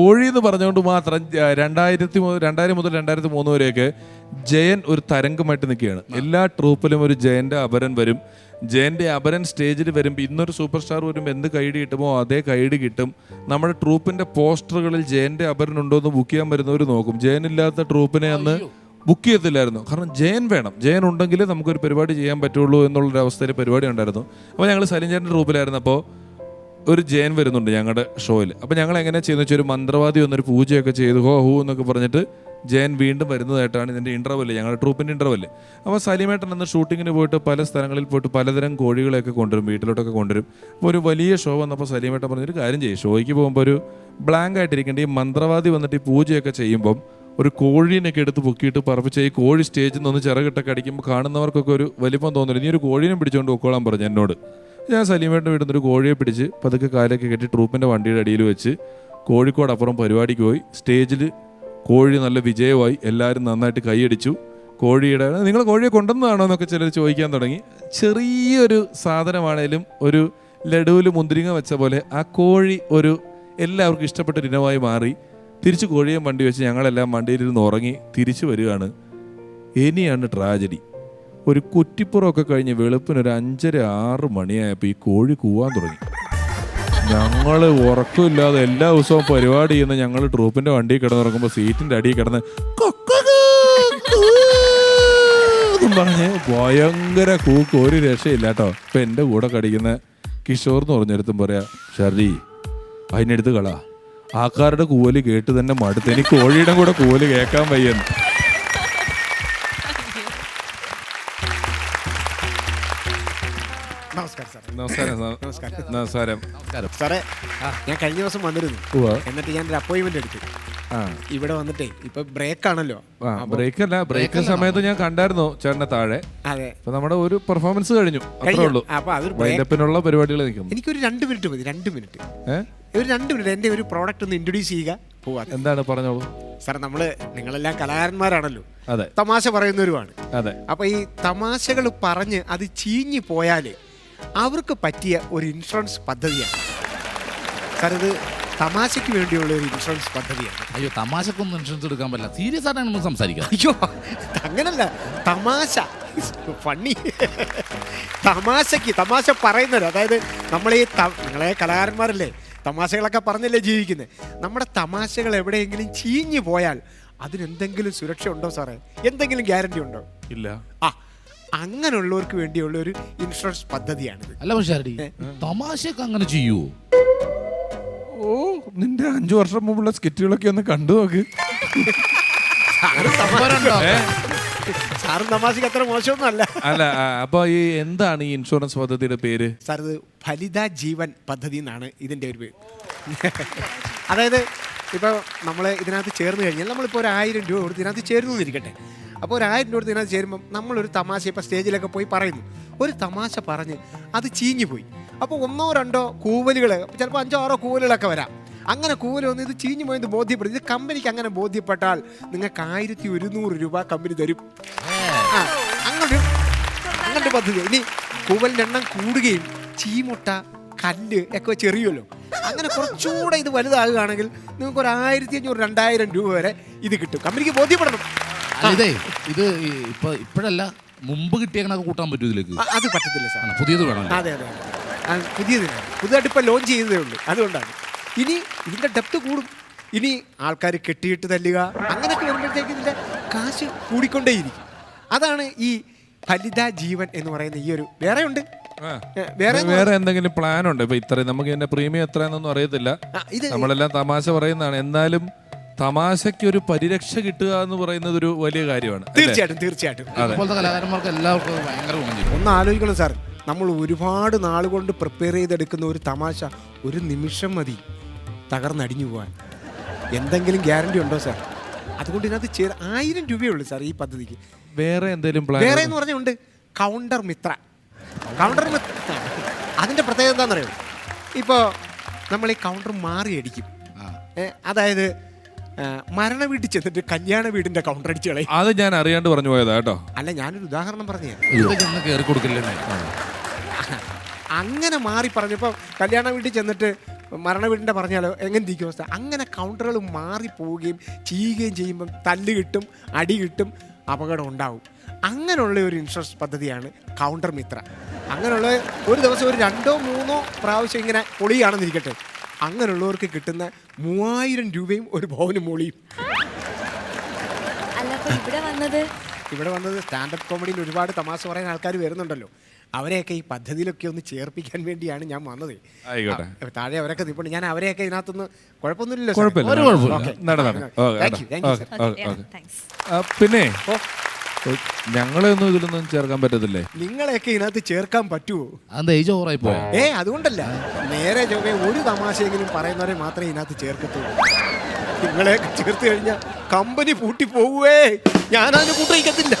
കോഴി എന്ന് പറഞ്ഞുകൊണ്ട് മാത്രം രണ്ടായിരത്തി രണ്ടായിരം മുതൽ രണ്ടായിരത്തി മൂന്ന് വരെയൊക്കെ ജയൻ ഒരു തരംഗമായിട്ട് നിൽക്കുകയാണ്. എല്ലാ ട്രൂപ്പിലും ഒരു ജയന്റെ അപരൻ വരും. ജയന്റെ അപരൻ സ്റ്റേജിൽ വരുമ്പോൾ ഇന്നൊരു സൂപ്പർ സ്റ്റാർ വരുമ്പോൾ എന്ത് കൈഡി കിട്ടുമോ അതേ കൈഡി കിട്ടും. നമ്മുടെ ട്രൂപ്പിന്റെ പോസ്റ്ററുകളിൽ ജയന്റെ അപരൻ ഉണ്ടോ എന്ന് ബുക്ക് ചെയ്യാൻ വരുന്നവർ നോക്കും. ജയൻ ഇല്ലാത്ത ട്രൂപ്പിനെ അന്ന് ബുക്ക് ചെയ്തില്ലായിരുന്നു. കാരണം ജയൻ വേണം. ജയൻ ഉണ്ടെങ്കിൽ നമുക്കൊരു പരിപാടി ചെയ്യാൻ പറ്റുള്ളൂ എന്നുള്ളൊരു അവസ്ഥയിൽ പരിപാടി ഉണ്ടായിരുന്നു. അപ്പോൾ ഞങ്ങൾ സലിഞ്ചേട്ടന്റെ ട്രൂപ്പിലായിരുന്നപ്പോൾ ഒരു ജയൻ വരുന്നുണ്ട് ഞങ്ങളുടെ ഷോയിൽ. അപ്പോൾ ഞങ്ങൾ എങ്ങനെ ചെയ്യുന്ന വെച്ചാൽ ഒരു മന്ത്രവാദി വന്നൊരു പൂജയൊക്കെ ചെയ്ത് ഹോ ഹൂ എന്നൊക്കെ പറഞ്ഞിട്ട് ജയൻ വീണ്ടും വരുന്നതായിട്ടാണ് ഇതിന്റെ ഇന്റർവെൽ ഞങ്ങളുടെ ട്രൂപ്പിന്റെ ഇന്റർവെൽ അപ്പോൾ സലീമേട്ടൻ അന്ന് ഷൂട്ടിങ്ങിന് പോയിട്ട് പല സ്ഥലങ്ങളിൽ പോയിട്ട് പലതരം കോഴികളെയൊക്കെ കൊണ്ടുവരും വീട്ടിലോട്ടൊക്കെ കൊണ്ടുവരും. അപ്പോൾ ഒരു വലിയ ഷോ വന്നപ്പോൾ സലീമേട്ടൻ പറഞ്ഞൊരു കാര്യം ചെയ്യും ഷോയ്ക്ക് പോകുമ്പോൾ ഒരു ബ്ലാങ്ക് ആയിട്ടിരിക്കേണ്ട ഈ മന്ത്രവാദി വന്നിട്ട് ഈ പൂജയൊക്കെ ചെയ്യുമ്പം ഒരു കോഴീനൊക്കെ എടുത്ത് പൊക്കിയിട്ട് പറപ്പിച്ച് ഈ കോഴി സ്റ്റേജിൽ നിന്ന് ചിറകിട്ടൊക്കെ അടിക്കുമ്പോൾ കാണുന്നവർക്കൊക്കെ ഒരു വലിപ്പം തോന്നില്ല നീ ഒരു കോഴീനെ പിടിച്ചുകൊണ്ട് പൊക്കോളാൻ പറഞ്ഞു എന്നോട്. ഞാൻ സലീമേട്ടന്റെ വീട്ടിൽ ഒരു കോഴിയെ പിടിച്ച് പതുക്കെ കാലൊക്കെ കെട്ടി ട്രൂപ്പിന്റെ വണ്ടിയുടെ അടിയിൽ വെച്ച് കോഴിക്കോട് അപ്പുറം പരിപാടിക്ക് പോയി. സ്റ്റേജിൽ കോഴി നല്ല വിജയമായി. എല്ലാവരും നന്നായിട്ട് കൈയടിച്ചു. കോഴിയുടെ നിങ്ങൾ കോഴിയെ കൊണ്ടുവന്നതാണോ? എന്നൊക്കെ ചിലർ ചോദിക്കാൻ തുടങ്ങി. ചെറിയൊരു സാധനമാണേലും ഒരു ലഡുവിൽ മുന്തിരിങ്ങ വെച്ച പോലെ ആ കോഴി ഒരു എല്ലാവർക്കും ഇഷ്ടപ്പെട്ട ഇനമായി മാറി. തിരിച്ച് കോഴിയും വണ്ടി വെച്ച് ഞങ്ങളെല്ലാം വണ്ടിയിലിരുന്ന് ഉറങ്ങി തിരിച്ചു വരികയാണ്. ഇനിയാണ് ട്രാജഡി. ഒരു കുറ്റിപ്പുറമൊക്കെ കഴിഞ്ഞ് വെളുപ്പിന് ഒരു അഞ്ചര ആറ് മണിയായപ്പോൾ ഈ കോഴി കൂവാൻ തുടങ്ങി. ഞങ്ങൾ ഉറക്കമില്ലാതെ എല്ലാ ദിവസവും പരിപാടി ചെയ്യുന്ന ഞങ്ങൾ ട്രൂപ്പിന്റെ വണ്ടി കിടന്നുറങ്ങുമ്പോൾ സീറ്റിന്റെ അടിയിൽ കിടന്ന് പറഞ്ഞ് ഭയങ്കര കൂക്ക്. ഒരു രക്ഷയില്ല കേട്ടോ ഇപ്പൊ എന്റെ കൂടെ കടിക്കുന്ന കിഷോർ എന്ന് പറഞ്ഞെടുത്തും പറയാ ഷർജി അതിനെടുത്ത് കളാ. ആൾക്കാരുടെ കൂവൽ കേട്ട് തന്നെ മടുത്ത്. എനിക്ക് കോഴിയുടെ കൂടെ കൂവൽ കേൾക്കാൻ വയ്യെന്ന്. നമസ്കാരം സാർ. നമസ്കാരം. നമസ്കാരം. നമസ്കാരം. സാറേ ഞാൻ കഴിഞ്ഞ ദിവസം വന്നിരുന്നു. ഉവ്വ. എന്നിട്ട് ഞാൻ ഒരു അപ്പോയിന്റ്മെന്റ് എടുത്തു. ആ. ഇവിടെ വന്നിട്ടേ ഇപ്പൊ ബ്രേക്ക് ആണല്ലോ ആ ബ്രേക്ക് അല്ല ബ്രേക്ക് സമയത്ത് ഞാൻ കണ്ടായിരുന്നു ചേട്ടന്റെ താഴെ. അതെ. അപ്പൊ നമ്മുടെ ഒരു പെർഫോമൻസ് കഴിഞ്ഞു. അത്രേ കഴിഞ്ഞോ? ഉള്ളൂ. അപ്പൊ അതൊരു break- വൈൻഡപ്പിനുള്ള പരിപാടികൾ നിൽക്കുന്നു. എനിക്കൊരു രണ്ട് മിനിറ്റ് മതി രണ്ട് മിനിറ്റ്. ഒരു രണ്ട് മിനിറ്റ് എന്റെ ഒരു പ്രോഡക്റ്റ് ഒന്ന് ഇൻട്രൊഡ്യൂസ് ചെയ്യുക. പോവാ. എന്താണ് പറഞ്ഞോളൂ? സാർ നമ്മൾ നിങ്ങളെല്ലാം കലാകാരന്മാരാണല്ലോ. അതെ. തമാശ പറയുന്നവരുമാണ്. അതെ. അപ്പൊ ഈ തമാശകൾ പറഞ്ഞ് അത് ചീഞ്ഞു പോയാൽ അവർക്ക് പറ്റിയ ഒരു ഇൻഷുറൻസ് പദ്ധതിയാണ്. സാർ ഇത് തമാശയ്ക്ക് വേണ്ടിയുള്ള ഒരു ഇൻഷുറൻസ് പദ്ധതിയാണ്. അയ്യോ തമാശക്കൊന്നും ഇൻഷുറൻസ് എടുക്കാൻ പറ്റില്ല. സീരിയസ് ആയിട്ടാണ് നമ്മൾ സംസാരിക്കുക അയ്യോ അങ്ങനല്ല. തമാശ. ഫണ്ണി. തമാശയ്ക്ക് തമാശ പറയുന്നത് അതായത് നമ്മൾ ഈ ത- നിങ്ങളെ കലാകാരന്മാരല്ലേ തമാശകളൊക്കെ പറഞ്ഞല്ലേ ജീവിക്കുന്നത് നമ്മുടെ തമാശകൾ എവിടെയെങ്കിലും ചീഞ്ഞു പോയാൽ അതിനെന്തെങ്കിലും സുരക്ഷ ഉണ്ടോ സാറേ? എന്തെങ്കിലും ഗ്യാരണ്ടി ഉണ്ടോ? ഇല്ല. ആ അങ്ങനെയുള്ളവർക്ക് വേണ്ടിയുള്ള ഒരു ഇൻഷുറൻസ് പദ്ധതിയാണിത്. അല്ല പക്ഷേ തമാശയൊക്കെ അങ്ങനെ ചെയ്യൂ? ഓ നിന്റെ അഞ്ചു വർഷം മുമ്പുള്ള സ്കിറ്റുകളൊക്കെ ഒന്ന് കണ്ടു നോക്ക്. സാറ് തമാ- സാറും തമാശക്ക് അത്ര മോശമൊന്നും അല്ല അല്ല അപ്പൊ ഈ എന്താണ് ഈ ഇൻഷുറൻസ് പദ്ധതിയുടെ പേര്? സാർ ഇത് ഫലിത ജീവൻ പദ്ധതി എന്നാണ് ഇതിന്റെ ഒരു പേര്. അതായത് ഇപ്പോൾ നമ്മൾ ഇതിനകത്ത് ചേർന്ന് കഴിഞ്ഞാൽ നമ്മളിപ്പോൾ ഒരു ആയിരം രൂപ കൊടുത്ത് ഇതിനകത്ത് ചേർന്നു എന്നിരിക്കട്ടെ അപ്പോൾ ഒരു ആയിരം രൂപ ഇതിനകത്ത് ചേരുമ്പം നമ്മളൊരു തമാശ ഇപ്പോൾ സ്റ്റേജിലൊക്കെ പോയി പറയുന്നു. ഒരു തമാശ പറഞ്ഞ് അത് ചീഞ്ഞു പോയി. അപ്പോൾ ഒന്നോ രണ്ടോ കൂവലുകൾ ചിലപ്പോൾ അഞ്ചോ ആറോ കൂവലുകളൊക്കെ വരാം. അങ്ങനെ കൂവലൊന്നും ഇത് ചീഞ്ഞു പോയത് ബോധ്യപ്പെടും. ഇത് കമ്പനിക്ക് അങ്ങനെ ബോധ്യപ്പെട്ടാൽ നിങ്ങൾക്ക് ആയിരത്തി ഒരുന്നൂറ് രൂപ കമ്പനി തരും. ആ അങ്ങനൊരു അങ്ങനത്തെ പദ്ധതി. ഇനി കൂവലിന്റെ എണ്ണം കൂടുകയും ചീമുട്ട കല്ല് ഒക്കെ ചെറിയല്ലോ അങ്ങനെ കുറച്ചുകൂടെ ഇത് വലുതാകുകയാണെങ്കിൽ നിങ്ങൾക്ക് ഒരു ആയിരത്തി അഞ്ഞൂറ് രണ്ടായിരം രൂപ വരെ ഇത് കിട്ടും. കമ്പനിക്ക് ബോധ്യപ്പെടണം. ഇതേ ഇത് ഇപ്പൊ ഇപ്പോഴല്ല മുമ്പ് കിട്ടിയ കണക്ക് കൂട്ടാൻ പറ്റൂ ഇതിലേക്ക്. അത് പറ്റത്തില്ല സാർ. ആണ്, പുതിയത് വേണം അതെ അതെ അതെ. ആ, പുതുതായിട്ട് ഇപ്പം ലോഞ്ച് ചെയ്തതേ ഉള്ളൂ. അതുകൊണ്ടാണ്. ഇനി ഇതിന്റെ ഡെപ്ത് കൂടും. ഇനി ആൾക്കാർ കെട്ടിയിട്ട് തല്ലുക അങ്ങനെയൊക്കെ വരുമ്പോഴത്തേക്ക് ഇതിന്റെ കാശ് കൂടിക്കൊണ്ടേയിരിക്കും. അതാണ് ഈ ഫലിത ജീവൻ എന്ന് പറയുന്ന ഈ ഒരു വേറെ ഉണ്ട്. ആ. ഏ, വേറെ വേറെ എന്തെങ്കിലും പ്ലാൻ ഉണ്ട്? ഇപ്പൊ ഇത്രയും നമുക്ക് ഇതിന്റെ പ്രീമിയം എത്രയാണെന്നൊന്നും അറിയത്തില്ല. ആ, ഇത് നമ്മളെല്ലാം തമാശ പറയുന്നതാണ്. എന്നാലും തമാശയ്ക്ക് ഒരു പരിരക്ഷ കിട്ടുക എന്ന് പറയുന്നത് ഒരു വലിയ കാര്യമാണ്? തീർച്ചയായിട്ടും തീർച്ചയായിട്ടും. ഇപ്പോഴത്തെ കലാകാരന്മാർക്ക് എല്ലാവർക്കും അത് ഭയങ്കര ഗുണം ചെയ്യും. ഒന്ന് ആലോചിക്കണം സാർ. നമ്മൾ ഒരുപാട് നാൾ കൊണ്ട് പ്രിപ്പയർ ചെയ്തെടുക്കുന്ന ഒരു തമാശ ഒരു നിമിഷം മതി തകർന്നടിഞ്ഞു പോകാൻ എന്തെങ്കിലും ഗ്യാരണ്ടി ഉണ്ടോ സാർ? അതുകൊണ്ട് ഇതിനകത്ത് ചേർ ആയിരം രൂപയേ ഉള്ളൂ സാർ ഈ പദ്ധതിക്ക്. വേറെ എന്തെങ്കിലും പ്ലാൻ വേറെ എന്ന് പറഞ്ഞുണ്ട് കൗണ്ടർ മിത്ര. കൗണ്ടർ മിത്ര. അതിന്റെ പ്രത്യേകത എന്താണെന്ന് അറിയാം ഇപ്പോൾ നമ്മൾ ഈ കൗണ്ടർ മാറി അടിക്കും ഏ, അതായത് മരണ വീട്ടിൽ ചെന്നിട്ട് കല്യാണ വീടിന്റെ കൗണ്ടർ അടിച്ച് കളയും. അത് ഞാൻ അറിയാണ്ട് പറഞ്ഞു പോയതാ കേട്ടോ. അല്ല ഞാനൊരു ഉദാഹരണം പറഞ്ഞേ കയറി കൊടുക്കില്ലേ അങ്ങനെ മാറി പറഞ്ഞപ്പോൾ കല്യാണ വീട്ടിൽ ചെന്നിട്ട് മരണ വീടിന്റെ പറഞ്ഞാലോ എങ്ങനെ ഇരിക്കും അവസ്ഥ? അങ്ങനെ കൗണ്ടറുകൾ മാറിപ്പോവുകയും ചെയ്യുകയും ചെയ്യുമ്പം തല്ല് കിട്ടും അടി കിട്ടും അപകടം ഉണ്ടാവും. അങ്ങനെയുള്ള ഒരു ഇൻഷുറൻസ് പദ്ധതിയാണ് കൗണ്ടർ മിത്ര. അങ്ങനെയുള്ള ഒരു ദിവസം ഒരു രണ്ടോ മൂന്നോ പ്രാവശ്യം ഇങ്ങനെ പൊളിയാണെന്നിരിക്കട്ടെ. അങ്ങനെയുള്ളവർക്ക് കിട്ടുന്ന മൂവായിരം രൂപയും ഒരു ഭവനും മൂളിയും. അല്ല അപ്പൊ ഇവിടെ വന്നത്? ഇവിടെ വന്നത് സ്റ്റാൻഡപ്പ് കോമഡിയിൽ ഒരുപാട് തമാശ പറയാൻ ആൾക്കാർ വരുന്നുണ്ടല്ലോ. അവരെയൊക്കെ ഈ പദ്ധതിയിലൊക്കെ ഒന്ന് ചേർപ്പിക്കാൻ വേണ്ടിയാണ് ഞാൻ വന്നത്. ആയിക്കോട്ടെ. താഴെ അവരൊക്കെ നിൽപ്പുണ്ട് ഞാൻ അവരെയൊക്കെ ഇതിനകത്തൊന്ന് കുഴപ്പമൊന്നുമില്ലല്ലോ കുഴപ്പമില്ല. ഒരു പിന്നെ ഓ ഞങ്ങളെ ഒന്നും ഇതിലൊന്നും ചേർക്കാൻ പറ്റത്തില്ലേ? നിങ്ങളെയൊക്കെ ഇതിനകത്ത് ചേർക്കാൻ പറ്റുമോ അതെന്താ ഏജ് ഓവറായി പോയോ ഏ അതുകൊണ്ടല്ല. നേരെ ചൊവ്വേ ഒരു തമാശയെങ്കിലും പറയുന്നവരെ മാത്രമേ ഇതിനകത്ത് ചേർക്കത്തുള്ളൂ. നിങ്ങളെ ചേർത്ത് കഴിഞ്ഞാൽ കമ്പനി പൂട്ടി പോവുവേ ഞാനതിന് കൂട്ടിക്കത്തില്ല